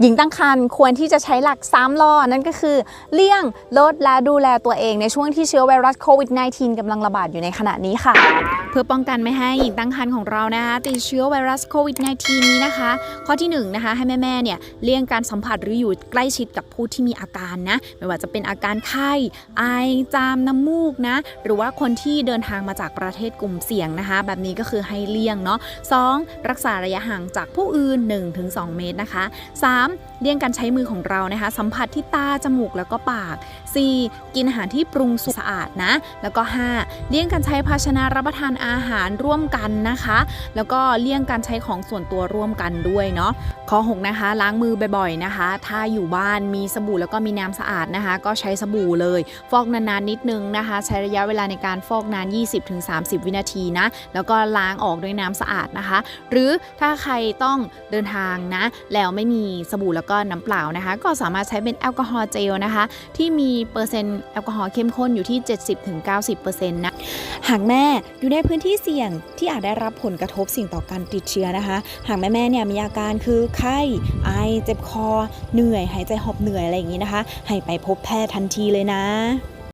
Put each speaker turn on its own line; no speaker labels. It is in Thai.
หญิงตั้งครรภ์ควรที่จะใช้หลัก3ล้อนั่นก็คือ เลี่ยงลดและดูแลตัวเองในช่วงที่เชื้อไวรัสโควิด -19 กำลังระบาดอยู่ในขณะนี้ค่ะ เพื่อป้องกันไม่ให้หญิงตั้งครรภ์ของเรานะคะติดเชื้อไวรัสโควิด -19 นี้นะคะ ข้อที่1นะคะให้แม่ๆเนี่ยเลี่ยงการสัมผัสหรืออยู่ใกล้ชิดกับผู้ที่มีอาการนะไม่ว่าจะเป็นอาการไข้ไอจามน้ำมูกนะหรือว่าคนที่เดินทางมาจากประเทศกลุ่มเสี่ยงนะคะ แบบนี้ก็คือให้เลี่ยงเนาะ 2. รักษาระยะห่างจากผู้อื่น 1-2 เมตรนะคะ 3. เลี่ยงการใช้มือของเรานะคะ สัมผัสที่ตา จมูกแล้วก็ปาก 4. กินอาหารที่ปรุงสุกสะอาดนะ แล้วก็ 5. เลี่ยงการใช้ภาชนะรับประทานอาหารร่วมกันนะคะ แล้วก็เลี่ยงการใช้ของส่วนตัวร่วมกันด้วยเนาะ ข้อ6นะคะล้างมือบ่อยๆนะคะ ถ้าอยู่บ้านมีสบู่แล้วก็มีน้ำสะอาดนะคะ ก็ใช้สบู่เลย ฟอกนานๆนิดนึงนะคะ ใช้ระยะเวลาในการฟอกนาน 20-30 วินาทีนะ แล้วก็ล้างออกด้วยน้ำสะอาดนะคะ หรือถ้าใครต้องเดินทางนะ แล้วไม่มีสบู่แล้วก็น้ำเปล่านะคะ ก็สามารถใช้เป็นแอลกอฮอล์เจลนะคะ ที่มีเปอร์เซ็นต์แอลกอฮอล์เข้มข้นอยู่ที่ 70-90%นะหากแม่อยู่ในพื้นที่เสี่ยงที่อาจได้รับผลกระทบสิ่งต่อการติดเชื้อนะคะ หากแม่ๆเนี่ยมีอาการคือไข้ ไอเจ็บคอ เหนื่อย หายใจหอบเหนื่อยอะไรอย่างนี้นะคะ ให้ไปพบแพทย์ทันทีเลยนะ